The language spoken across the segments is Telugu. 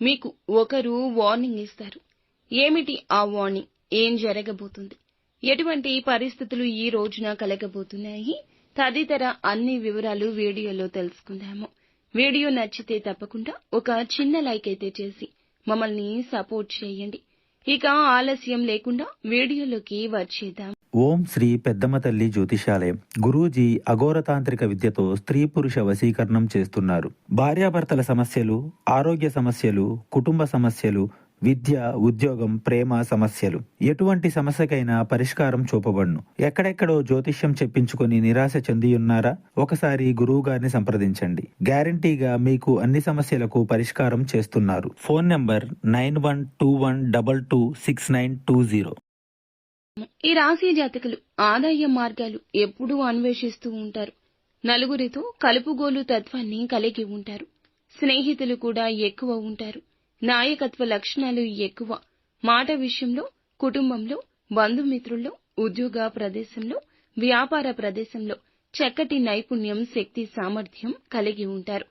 మీకు ఒకరు వార్నింగ్ ఇస్తారు. ఏమిటి ఆ వార్నింగ్ ఏం జరగబోతుంది? ఎటువంటి పరిస్థితులు ఈ రోజున కలగబోతున్నాయి? తదితర అన్ని వివరాలు వీడియోలో తెలుసుకుందాము. వీడియో నచ్చితే తప్పకుండా ఒక చిన్న లైక్ అయితే చేసి మమ్మల్ని సపోర్ట్ చేయండి. ఇక ఆలస్యం లేకుండా వీడియోలోకి వచ్చేద్దాం. ఓం శ్రీ పెద్దమ్మ తల్లి జ్యోతిషాలయం. గురూజీ అఘోరతాంత్రిక విద్యతో స్త్రీ పురుష వశీకరణం చేస్తున్నారు. భార్యాభర్తల సమస్యలు ఆరోగ్య సమస్యలు కుటుంబ సమస్యలు విద్య ఉద్యోగం ప్రేమ సమస్యలు. ఎటువంటి సమస్యకైనా పరిష్కారం చూపబడును. ఎక్కడెక్కడో జ్యోతిష్యం చెప్పించుకొని నిరాశ చెంది ఉన్నారా ఒకసారి గురువు గారిని సంప్రదించండి. గ్యారంటీగా మీకు అన్ని సమస్యలకు పరిష్కారం చేస్తున్నారు. Phone number nine one two one double two six nine two zero. ఈ రాశి జాతకులు ఆదాయ మార్గాలు ఎప్పుడూ అన్వేషిస్తూ ఉంటారు. నలుగురితో కలుపుగోలు తత్వాన్ని కలిగి ఉంటారు. స్నేహితులు కూడా ఎక్కువ ఉంటారు. నాయకత్వ లక్షణాలు ఎక్కువ. మాట విషయంలో కుటుంబంలో బంధుమిత్రుల్లో ఉద్యోగ ప్రదేశంలో వ్యాపార ప్రదేశంలో చక్కటి నైపుణ్యం శక్తి సామర్థ్యం కలిగి ఉంటారు.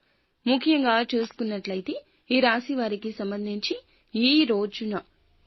ముఖ్యంగా చూసుకున్నట్లయితే ఈ రాశి వారికి సంబంధించి ఈ రోజున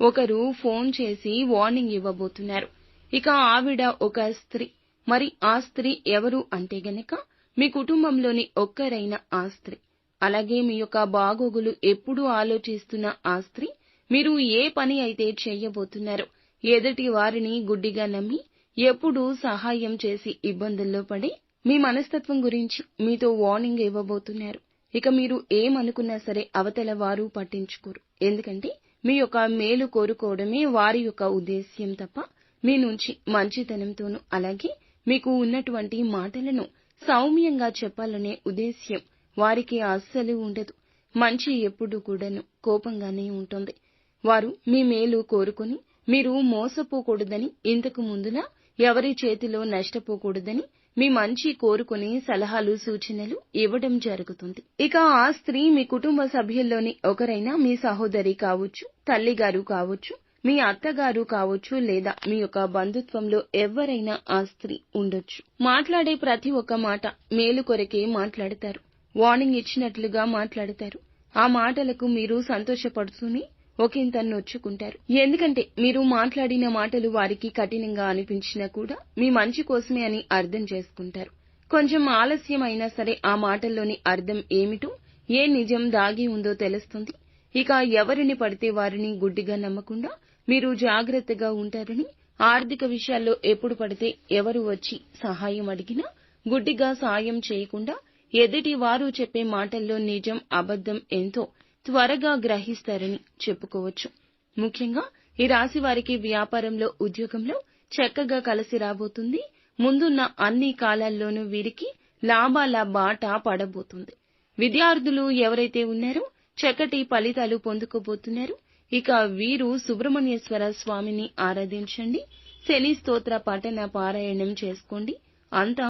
ఒకరు ఫోన్ చేసి వార్నింగ్ ఇవ్వబోతున్నారు. ఇక ఆవిడ ఒక స్త్రీ. మరి ఆ స్త్రీ ఎవరు అంటే గనక మీ కుటుంబంలోని ఒక్కరైన ఆ స్త్రీ. అలాగే మీ యొక్క బాగోగులు ఎప్పుడూ ఆలోచిస్తున్న ఆ స్త్రీ మీరు ఏ పని అయితే చేయబోతున్నారో ఎదుటి వారిని గుడ్డిగా నమ్మి ఎప్పుడూ సహాయం చేసి ఇబ్బందుల్లో పడి మీ మనస్తత్వం గురించి మీతో వార్నింగ్ ఇవ్వబోతున్నారు. ఇక మీరు ఏమనుకున్నా సరే అవతల వారు పట్టించుకోరు. ఎందుకంటే మీ యొక్క మేలు కోరుకోవడమే వారి యొక్క ఉద్దేశ్యం తప్ప మీ నుంచి మంచితనంతోనూ అలాగే మీకు ఉన్నటువంటి మాటలను సౌమ్యంగా చెప్పాలనే ఉద్దేశ్యం వారికి అస్సలు ఉండదు. మంచి ఎప్పుడు కూడాను కోపంగానే ఉంటుంది. వారు మీ మేలు కోరుకుని మీరు మోసపోకూడదని ఇంతకు ముందులా ఎవరి చేతిలో నష్టపోకూడదని మీ మంచి కోరుకుని సలహాలు సూచనలు ఇవ్వడం జరుగుతుంది. ఇక ఆ స్త్రీ మీ కుటుంబ సభ్యుల్లోని ఒకరైనా మీ సహోదరి కావచ్చు తల్లిగారు కావచ్చు మీ అత్తగారు కావచ్చు లేదా మీ యొక్క బంధుత్వంలో ఎవరైనా ఆ స్త్రీ ఉండొచ్చు. మాట్లాడే ప్రతి ఒక్క మాట మేలు కొరకే మాట్లాడతారు. వార్నింగ్ ఇచ్చినట్లుగా మాట్లాడతారు. ఆ మాటలకు మీరు సంతోషపడుతూనే ఒకంత నొచ్చుకుంటారు ఎందుకంటే మీరు మాట్లాడిన మాటలు వారికి కఠినంగా అనిపించినా కూడా మీ మంచి కోసమే అని అర్థం చేసుకుంటారు. కొంచెం ఆలస్యం అయినా సరే ఆ మాటల్లోని అర్థం ఏమిటో ఏ నిజం దాగి ఉందో తెలుస్తుంది. ఇక ఎవరిని పడితే వారిని గుడ్డిగా నమ్మకుండా మీరు జాగ్రత్తగా ఉంటారని ఆర్థిక విషయాల్లో ఎప్పుడు పడితే ఎవరు వచ్చి సహాయం అడిగినా గుడ్డిగా సాయం చేయకుండా ఎదుటి వారు చెప్పే మాటల్లో నిజం అబద్ధం ఎంతో త్వరగా గ్రహిస్తారని చెప్పుకోవచ్చు. ముఖ్యంగా ఈ రాశి వారికి వ్యాపారంలో ఉద్యోగంలో చక్కగా కలిసి రాబోతుంది. ముందున్న అన్ని కాలాల్లోనూ వీరికి లాభాల బాట పడబోతుంది. విద్యార్థులు ఎవరైతే ఉన్నారో చక్కటి ఫలితాలు పొందుకోబోతున్నారు. ఇక వీరు సుబ్రహ్మణ్యేశ్వర స్వామిని ఆరాధించండి. శని స్తోత్ర పఠన పారాయణం చేసుకోండి. అంతా